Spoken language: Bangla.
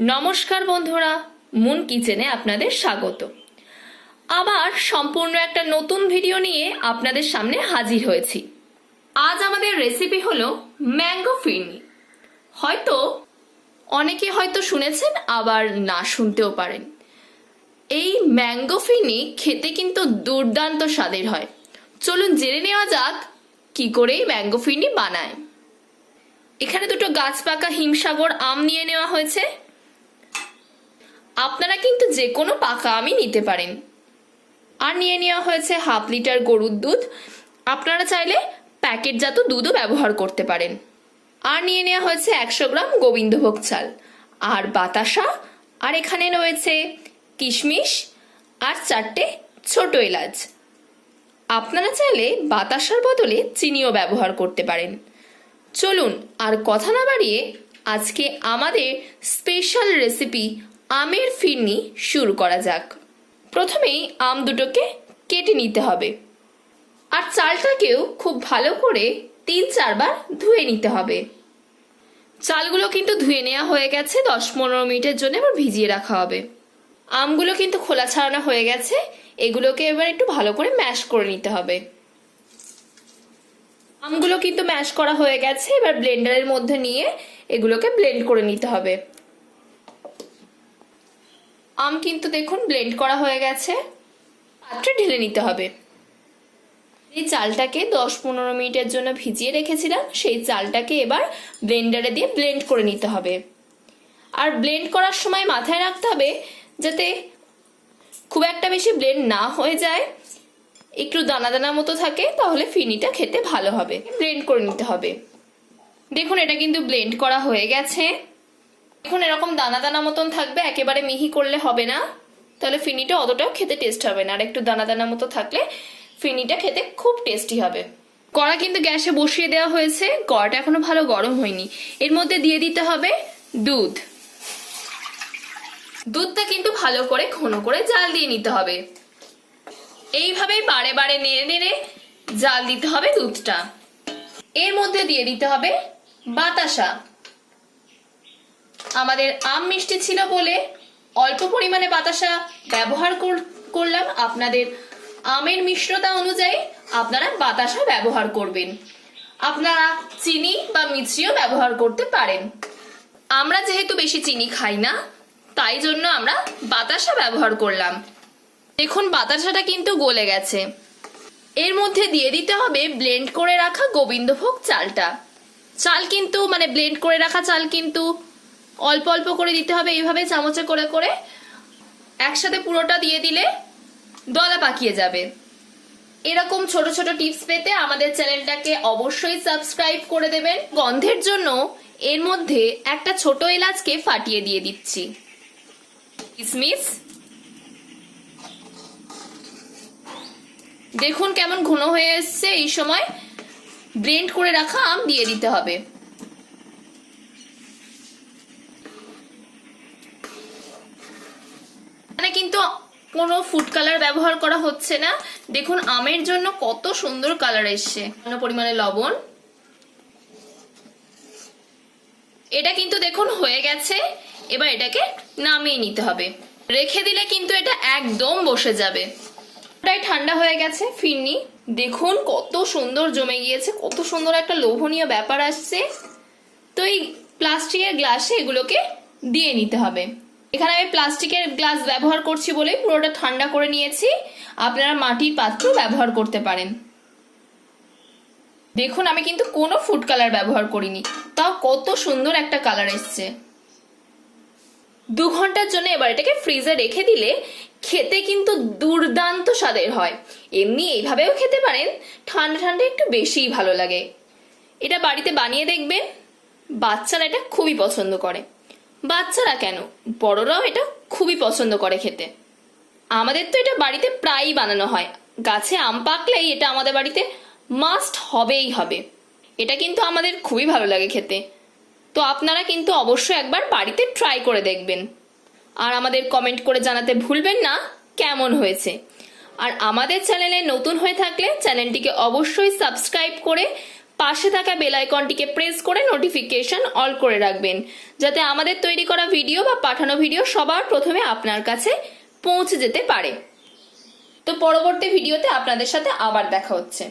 নমস্কার বন্ধুরা, মুন কিচেনে আপনাদের স্বাগত। আবার সম্পূর্ণ একটা নতুন ভিডিও নিয়ে আপনাদের সামনে হাজির হয়েছি। আজ আমাদের রেসিপি হলো ম্যাঙ্গো ফিরনি। হয়তো অনেকে হয়তো শুনেছেন, আবার না শুনতেও পারেন। এই ম্যাঙ্গো ফিরনি খেতে কিন্তু দুর্দান্ত স্বাদের হয়। চলুন জেনে নেওয়া যাক, কি করে ম্যাঙ্গো ফিরনি বানায়। এখানে দুটো গাছ পাকা হিমসাগর আম নিয়ে নেওয়া হয়েছে। আপনারা কিন্তু যে কোনো পাকা আমি নিতে পারেন। আর নিয়ে নেওয়া হয়েছে হাফ লিটার গরুর দুধ। আপনারা চাইলে প্যাকেটজাত দুধও ব্যবহার করতে পারেন। আর নিয়ে নেওয়া হয়েছে একশো গ্রাম গোবিন্দভোগ চাল। আর বাতাসা, আর এখানে রয়েছে কিশমিশ, আর চারটে ছোট এলাচ। আপনারা চাইলে বাতাসার বদলে চিনিও ব্যবহার করতে পারেন। চলুন আর কথা না বাড়িয়ে আজকে আমাদের স্পেশাল রেসিপি আমের ফিরনি শুরু করা যাক। প্রথমেই আম দুটোকে কেটে নিতে হবে। আর চালটাকেও খুব ভালো করে তিন চারবার ধুয়ে নিতে হবে। চালগুলো কিন্তু ধুয়ে নেওয়া হয়ে গেছে, দশ পনেরো মিনিটের জন্য এবার ভিজিয়ে রাখা হবে। আমগুলো কিন্তু খোলা ছাড়ানো হয়ে গেছে, এগুলোকে এবার একটু ভালো করে ম্যাশ করে নিতে হবে। আমগুলো কিন্তু ম্যাশ করা হয়ে গেছে, এবার ব্লেন্ডারের মধ্যে নিয়ে এগুলোকে ব্লেন্ড করে নিতে হবে। আম কিন্তু দেখুন ব্লেন্ড করা হয়ে গেছে। পাত্রে ঢেলে নিতে হবে। এই চালটাকে দশ পনেরো মিনিটের জন্য ভিজিয়ে রেখেছিলাম। সেই চালটাকে এবার ব্লেন্ডারে দিয়ে ব্লেন্ড করে নিতে হবে। আর ব্লেন্ড করার সময় মাথায় রাখতে হবে যাতে খুব একটা বেশি ব্লেন্ড না হয়ে যায়। একটু দানা দানা মতো থাকে, তাহলে ফিনিটা খেতে ভালো হবে। ব্লেন্ড করে নিতে হবে। দেখুন এটা কিন্তু ব্লেন্ড করা হয়ে গেছে। এখন এরকম দানা দানা মতন থাকবে, একেবারে মিহি করলে হবে না। তাহলে ফিনিটা অতটাও খেতে টেস্ট হবে না। আর একটু দানা দানা মতো থাকলে ফিনিটা খেতে খুব টেস্টি হবে। কড়া কিন্তু গ্যাসে বসিয়ে দেওয়া হয়েছে। কড়াটা এখনও ভালো গরম হয়নি। এর মধ্যে দিয়ে দিতে হবে দুধ। দুধটা কিন্তু ভালো করে ঘন করে জাল দিয়ে নিতে হবে। এইভাবেই বারে বারে নেড়ে নেড়ে জাল দিতে হবে দুধটা। এর মধ্যে দিয়ে দিতে হবে বাতাসা। আমাদের আম মিষ্টি ছিল বলে অল্প পরিমাণে বাতাসা ব্যবহার কর- করলাম। আপনাদের আমের মিশ্রতা অনুযায়ী আপনারা বাতাসা ব্যবহার করবেন। আপনারা চিনি বা মিশ্রিও ব্যবহার করতে পারেন। আমরা যেহেতু বেশি চিনি খাই না, তাই জন্য আমরা বাতাসা ব্যবহার করলাম। দেখুন, বাতাসাটা কিন্তু গলে গেছে। এর মধ্যে দিয়ে দিতে হবে ব্লেন্ড করে রাখা গোবিন্দভোগ চালটা। চাল কিন্তু মানে ব্লেন্ড করে রাখা চাল কিন্তু অল্প অল্প করে দিতে হবে, এইভাবে চামচে করে করে একসাথে পুরোটা দিয়ে দিলে দলা পাকিয়ে যাবে। এরকম ছোট ছোট টিপস পেতে আমাদের চ্যানেলটাকে অবশ্যই সাবস্ক্রাইব করে দেবেন। গন্ধের জন্য এর মধ্যে একটা ছোট এলাচকে ফাটিয়ে দিয়ে দিচ্ছি। কিসমিস। দেখুন কেমন ঘন হয়ে এসছে। এই সময় ব্লেন্ড করে রাখা আম দিয়ে দিতে হবে মানে কিন্তু কোনো ফুড কালার ব্যবহার করা হচ্ছে না। দেখুন, আমের জন্য কত সুন্দর কালার এসছে। কোনো পরিমাণে লবণ। এটা কিন্তু দেখুন হয়ে গেছে। এবার এটাকে নামিয়ে নিতে হবে। রেখে দিলে কিন্তু এটা একদম বসে যাবে। প্রায় ঠান্ডা হয়ে গেছে, ফিরনি। দেখুন, কত সুন্দর জমে গিয়েছে, কত সুন্দর একটা লোভনীয় ব্যাপার আসছে। তো এই প্লাস্টিকের গ্লাসে এগুলোকে দিয়ে নিতে হবে। এখানে আমি প্লাস্টিকের গ্লাস ব্যবহার করছি বলেই পুরোটা ঠান্ডা করে নিয়েছি। আপনারা মাটির পাত্র ব্যবহার করতে পারেন। দেখুন, আমি কিন্তু কোনো ফুড কালার ব্যবহার করিনি। তাও কত সুন্দর একটা কালার এসছে। দু ঘণ্টার জন্য এবার এটাকে ফ্রিজে রেখে দিলে খেতে কিন্তু দুর্দান্ত স্বাদের হয়। এমনি এইভাবেও খেতে পারেন, ঠান্ডা ঠান্ডা একটু বেশিই ভালো লাগে। এটা বাড়িতে বানিয়ে দেখবেন, বাচ্চারা এটা খুবই পছন্দ করে। বাচ্চারা কেন? বড়রাও এটা খুবই পছন্দ করে খেতে। আমাদের তো এটা বাড়িতে প্রায়ই বানানো হয়। গাছে আম পাকলেই এটা আমাদের বাড়িতে মাস্ট হবেই হবে। এটা কিন্তু আমাদের খুবই ভালো লাগে খেতে। তো আপনারা কিন্তু অবশ্যই একবার বাড়িতে ট্রাই করে দেখবেন। আর আমাদের কমেন্ট করে জানাতে ভুলবেন না, কেমন হয়েছে। আর আমাদের চ্যানেলে নতুন হয়ে থাকলে চ্যানেলটিকে অবশ্যই সাবস্ক্রাইব করে পাশে থাকা বেল আইকনটিকে প্রেস করে নোটিফিকেশন অল করে রাখবেন, যাতে আমাদের তৈরি করা ভিডিও বা পাঠানো ভিডিও সবার প্রথমে আপনার কাছে পৌঁছে যেতে পারে। তো পরবর্তী ভিডিওতে আপনাদের সাথে আবার দেখা হচ্ছে।